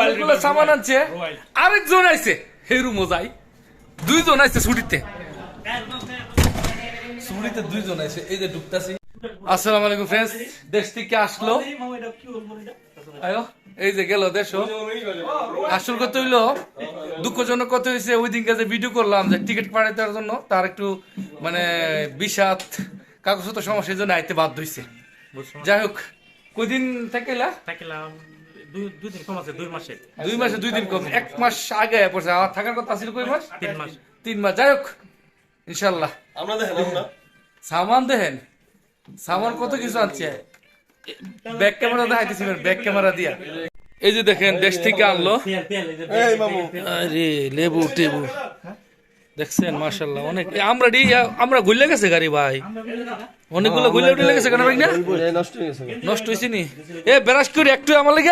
অনেকগুলো সামান আনছে। আরেকজন আইছে। হেরু মজাই দুইজন আইছে ছুটিতে। ছুটিতে দুইজন আইছে। এই যে ঢুকতাছি। আসসালামু আলাইকুম ফ্রেন্ডস দেশ থেকে আসলো। আয়ো এই যে গেল দেশ আসল কথা হইল দুঃখজনক কত হয়েছে ওই দিনকে যে ভিডিও করলাম যে টিকিট দেওয়ার জন্য তার একটু মানে বিষাদ কাগজপত্র সমস্যা এই জন্য আইতে বাধ্য হয়েছে যাই হোক কয়দিন থেকে এলা? থাকলাম। দুই দুই দিন কম আছে দুই মাসে। দুই মাসে দুই দিন কম। এক মাস আগে পড়ছে আমার থাকার কথা ছিল কই মাস? তিন মাস। তিন মাস। যাই হোক ইনশাল্লাহ আমরা দেখেন সামান দেখেন? সামান কত কিছু আনছে? ব্যাক ক্যামেরা দেখাইতেছিলেন ব্যাক ক্যামেরা দিয়া। এই যে দেখেন দেশ থেকে আনলো। আরে লেবু টেবু। দেখছেন মাশাল্লাহ অনেক আমরা আমরা ঘুরলে গেছে গাড়ি ভাই। অনেকগুলো গুলে উঠে গেছে কেন ভাই নষ্ট হয়ে হয়েছে নি? এ বেরাস করে একটু আমার লেগে।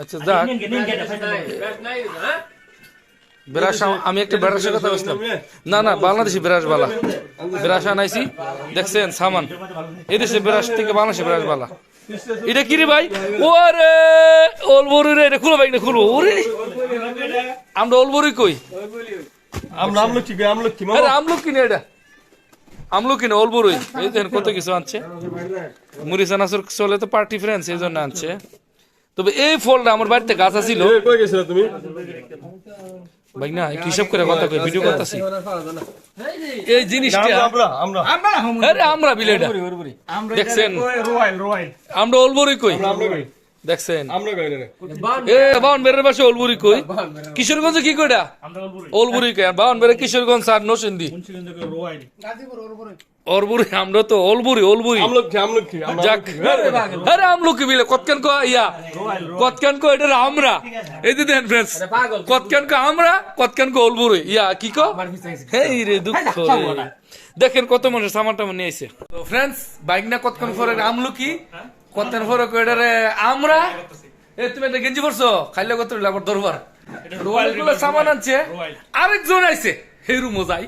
আচ্ছা আমি একটা কথা না না, বাংলাদেশি বেরাস বালা। বেরাস আনাইছি। দেখছেন, সামান। এই দেশে বেরাস থেকে বাংলাদেশে বেরাস বালা। এটা কি রে ভাই? ওরে রে এটা খুলো ভাই না খুলবো। ওরে। আমরা ওলবরি কই? আমরা আমলকি বে আমলকি মামু। আরে আমলক কিনে এটা। আমলক কিনে ওলবরই এই দেখেন কত কিছু আনছে। মুড়ি চানাচুর চলে তো পার্টি ফ্রেন্ডস এই জন্য আনছে। তবে এই ফলটা আমার বাড়িতে গাছ আছিল। কই গেছিলা তুমি? ভাই না একটু হিসাব করে কথা কই ভিডিও করতেছি। এই জিনিসটা আমরা আমরা আরে আমরা বিলেটা দেখছেন? আমরা ওলবরি কই। আমরা কই দেখছেন? আমরা কই না এ বাউন বেরের পাশে ওলবরি কই? কিশোরগঞ্জে কি কইটা আমরা বলব ওলবরি কই? আর বাউন বেরে কিশোরগঞ্জ আর নসিন্দি। মুন্সিগঞ্জ রোয়াইল আমরা তো যাক। আরে আমলকি বিলে কো ইয়া? কতকান কো এটা আমরা? এই যে দেন ফ্রেন্ডস কতকান কো আমরা কতকান কো ওলবুরে ইয়া কি কো? হেই রে দুঃখ দেখেন কত মানুষ সামানটা মনে আইছে। তো ফ্রেন্ডস বাইক না কতক্ষণ পরে আমলকি? কতক্ষণ পরে কো আমরা? এ তুমি এটা গেঞ্জি পরছো? খাইলে কত দরবার। রোয়ালগুলো সামান আনছে। আরেকজন আইছে। হেরু মজাই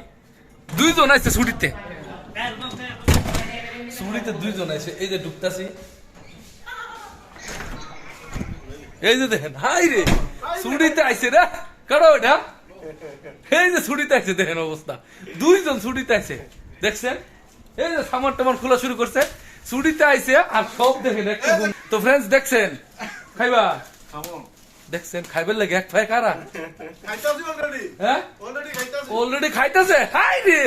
দুইজন আইছে ছুটিতে। সুড়িতে দুইজন আছে এই যে ঢুকতাছি। এই যে দেখেন হাই রে। সুড়িতে আইছে রে। কারও এটা? এই যে সুড়িতে আইছে দেখেন অবস্থা। দুইজন সুড়িতে আইছে। দেখছেন? এই যে সামান টামান খোলা শুরু করছে। সুড়িতে আইছে আর সব দেখেন একটা তো ফ্রেন্ডস দেখছেন? খাইবা? দেখছেন? খাইবার লাগে এক ভাই কারা? অলরেডি হ্যাঁ? অলরেডি খাইতেছে। হাই রে!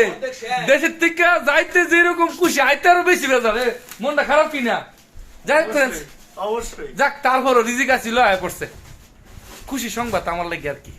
দেশের থেকে যাইতে যেরকম খুশি আইতে আরও বেশি বেজার। মনটা খারাপ কিনা যাই ফ্রেন্ডস অবশ্যই। যাক তারপরও রিজিক আসছিল আয় পড়ছে। খুশি সংবাদ আমার লাগে আর কি।